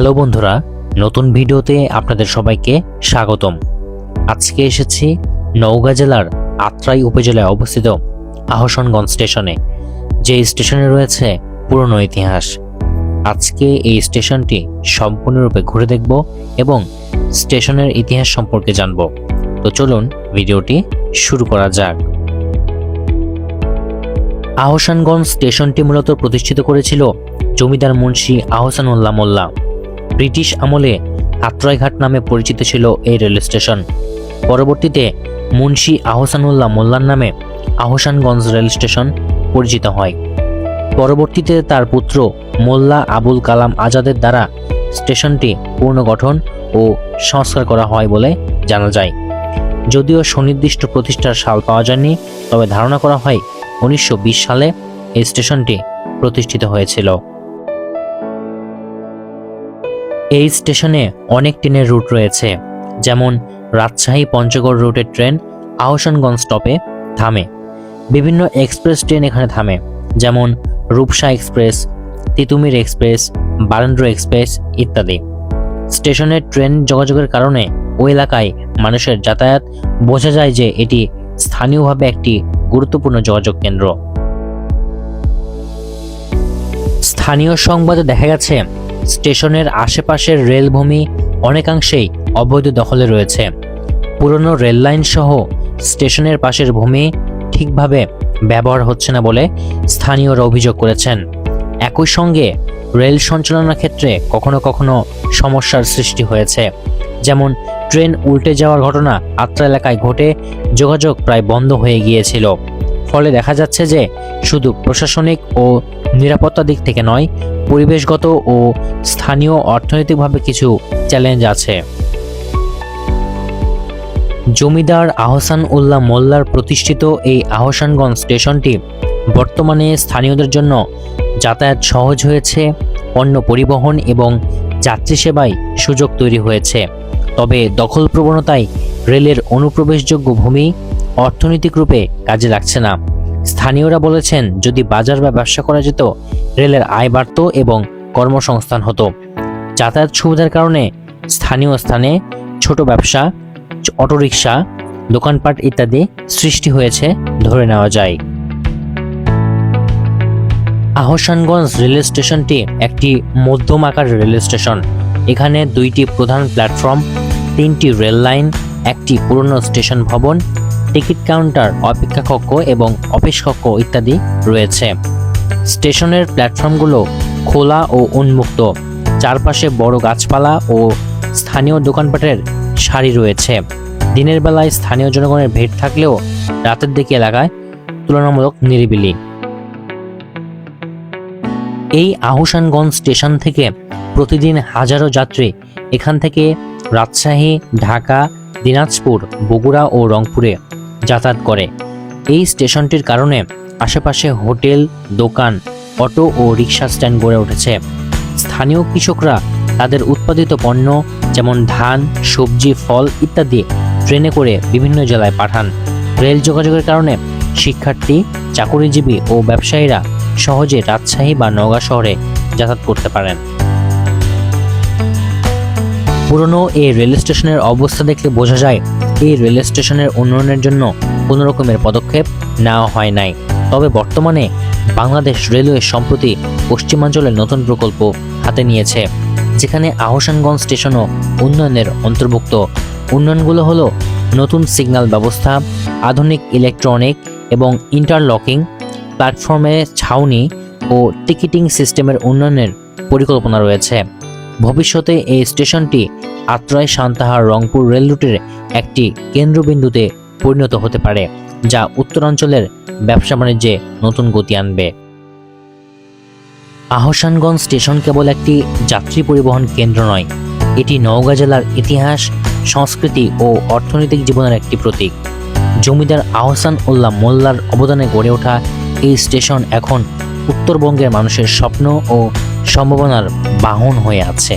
Hello বন্ধুরা, নতুন ভিডিওতে আপনাদের সবাইকে স্বাগতম। আজকে এসেছি নওগাঁ জেলার আত্রাই উপজেলায় অবস্থিত আহসানগঞ্জ স্টেশনে, যে স্টেশনে রয়েছে পুরনো ইতিহাস। আজকে এই স্টেশনটি সম্পূর্ণরূপে ঘুরে দেখব এবং স্টেশনের ইতিহাস সম্পর্কে জানব। তো চলুন ভিডিওটি শুরু করা যাক। আহসানগঞ্জ স্টেশনটি মূলত প্রতিষ্ঠিত করেছিল জমিদার মুন্সি আহসানুল্লাহ মোল্লা। ব্রিটিশ আমলে আত্রাইঘাট নামে পরিচিত ছিল এই রেল স্টেশন। পরবর্তীতে মুন্সি আহসানুল্লাহ মোল্লার নামে আহসানগঞ্জ রেল স্টেশন পরিচিত হয়। পরবর্তীতে তার পুত্র মোল্লা আবুল কালাম আজাদের দ্বারা স্টেশনটি পুনর্গঠন ও সংস্কার করা হয় বলে জানা যায়। যদিও সুনির্দিষ্ট প্রতিষ্ঠার সাল পাওয়া যায়নি, তবে ধারণা করা হয় উনিশশো বিশ সালে এই স্টেশনটি প্রতিষ্ঠিত হয়েছিল। এই স্টেশনে অনেক ট্রেনের রুট রয়েছে, যেমন রাজশাহী পঞ্চগড় রুটের ট্রেন, আহসানগঞ্জ স্টপে থামে। বিভিন্ন এক্সপ্রেস ট্রেন এখানে থামে, যেমন Rupsha express, Titumir express, Barendra express ইত্যাদি। স্টেশনের ট্রেন যোগাযোগের কারণে ওই এলাকায় মানুষের যাতায়াত, বোঝা যায় যে এটি স্থানীয়ভাবে একটি গুরুত্বপূর্ণ যোগাযোগ কেন্দ্র। স্থানীয় সংবাদে দেখা গেছে স্টেশনের আশেপাশের রেলভূমি অনেকাংশেই অবৈধ দখলে রয়েছে। পুরনো রেল লাইন সহ স্টেশনের পাশের ভূমি ঠিকভাবে ব্যবহার হচ্ছে না বলে স্থানীয়রা অভিযোগ করেছেন। একই সঙ্গে রেল সঞ্চালনার ক্ষেত্রে কখনো কখনো সমস্যার সৃষ্টি হয়েছে। যেমন, ট্রেন উল্টে যাওয়ার ঘটনা আত্রা এলাকায় ঘটে, যোগাযোগ প্রায় বন্ধ হয়ে গিয়েছিল। ফলে দেখা যাচ্ছে যে শুধু প্রশাসনিক ও নিরাপত্তা দিক থেকে নয়, পরিবেশগত ও স্থানীয় অর্থনৈতিকভাবে কিছু চ্যালেঞ্জ আছে। জমিদার আহসান উল্লাহ মোল্লার প্রতিষ্ঠিত এই আহসানগঞ্জ স্টেশনটি বর্তমানে স্থানীয়দের জন্য যাতায়াত সহজ হয়েছে, পণ্য পরিবহন এবং যাত্রী সেবায় সুযোগ তৈরি হয়েছে। তবে দখল প্রবণতায় রেলের অনুপ্রবেশযোগ্য ভূমি অর্থনৈতিক রূপে কাজে লাগছে না। স্থানীয়রা বলেছেন, যদি বাজার বা ব্যবসা করা যেত, রেলের আয় বাড়ত এবং কর্মসংস্থান হতো। যাতায়াত সুবিধার কারণে স্থানীয় স্থানে ছোট ব্যবসা, অটোরিকশা, দোকানপাট ইত্যাদি সৃষ্টি হয়েছে ধরে নেওয়া যায়। আহসানগঞ্জ রেল স্টেশনটি একটি মধ্যম আকার রেল স্টেশন। এখানে দুইটি প্রধান প্ল্যাটফর্ম, তিনটি রেল লাইন একটি পুরনো স্টেশন ভবন, টিকিট কাউন্টার, অপেক্ষা কক্ষ এবং অফিস কক্ষ ইত্যাদি রয়েছে। স্টেশনের প্ল্যাটফর্মগুলো খোলা ও উন্মুক্ত। চারপাশে বড় গাছপালা ও স্থানীয় দোকানপাটের সারি রয়েছে। দিনের বেলায় স্থানীয় জনগণের ভিড় থাকলেও রাতের দিকে এলাকায় তুলনামূলক নিরিবিলি। এই আহসানগঞ্জ স্টেশন থেকে প্রতিদিন হাজারো যাত্রী এখান থেকে রাজশাহী, ঢাকা দিনাজপুর, বগুড়া ও রংপুরে যাতায়াত করে। এই স্টেশনটির কারণে আশেপাশে হোটেল, দোকান, অটো ও রিক্সা স্ট্যান্ড গড়ে উঠেছে। স্থানীয় কৃষকরা তাদের উৎপাদিত পণ্য যেমন ধান, সবজি, ফল ইত্যাদি ট্রেনে করে বিভিন্ন জেলায় পাঠান। রেল যোগাযোগের কারণে শিক্ষার্থী, চাকুরিজীবী ও ব্যবসায়ীরা সহজে রাজশাহী বা নওগাঁ শহরে যাতায়াত করতে পারেন। পুরনো এই রেল স্টেশনের অবস্থা দেখলে বোঝা যায়, এই রেল স্টেশনের উন্নয়নের জন্য কোনো রকমের পদক্ষেপ নেওয়া হয় নাই। তবে বর্তমানে বাংলাদেশ রেলওয়ে সম্প্রতি পশ্চিমাঞ্চলের নতুন প্রকল্প হাতে নিয়েছে, যেখানে আহসানগঞ্জ স্টেশনও উন্নয়নের অন্তর্ভুক্ত। উন্নয়নগুলো হলো নতুন সিগন্যাল ব্যবস্থা, আধুনিক ইলেকট্রনিক এবং ইন্টারলকিং, প্ল্যাটফর্মে ছাউনি ও টিকিটিং সিস্টেমের উন্নয়নের পরিকল্পনা রয়েছে। ভবিষ্যতে এই স্টেশনটি আত্রাই সান্তাহার রংপুর রেল রুটের একটি কেন্দ্রবিন্দুতে পরিণত হতে পারে, যা উত্তরাঞ্চলের ব্যবসা বাণিজ্যে নতুন গতি আনবে। আহসানগঞ্জ স্টেশন কেবল একটি যাত্রী পরিবহন কেন্দ্র নয়, এটি নওগাঁ জেলার ইতিহাস, সংস্কৃতি ও অর্থনৈতিক জীবনের একটি প্রতীক। জমিদার আহসান উল্লাহ মোল্লার অবদানে গড়ে ওঠা এই স্টেশন এখন উত্তরবঙ্গের মানুষের স্বপ্ন ও সম্ভাবনার বাহন হয়ে আছে।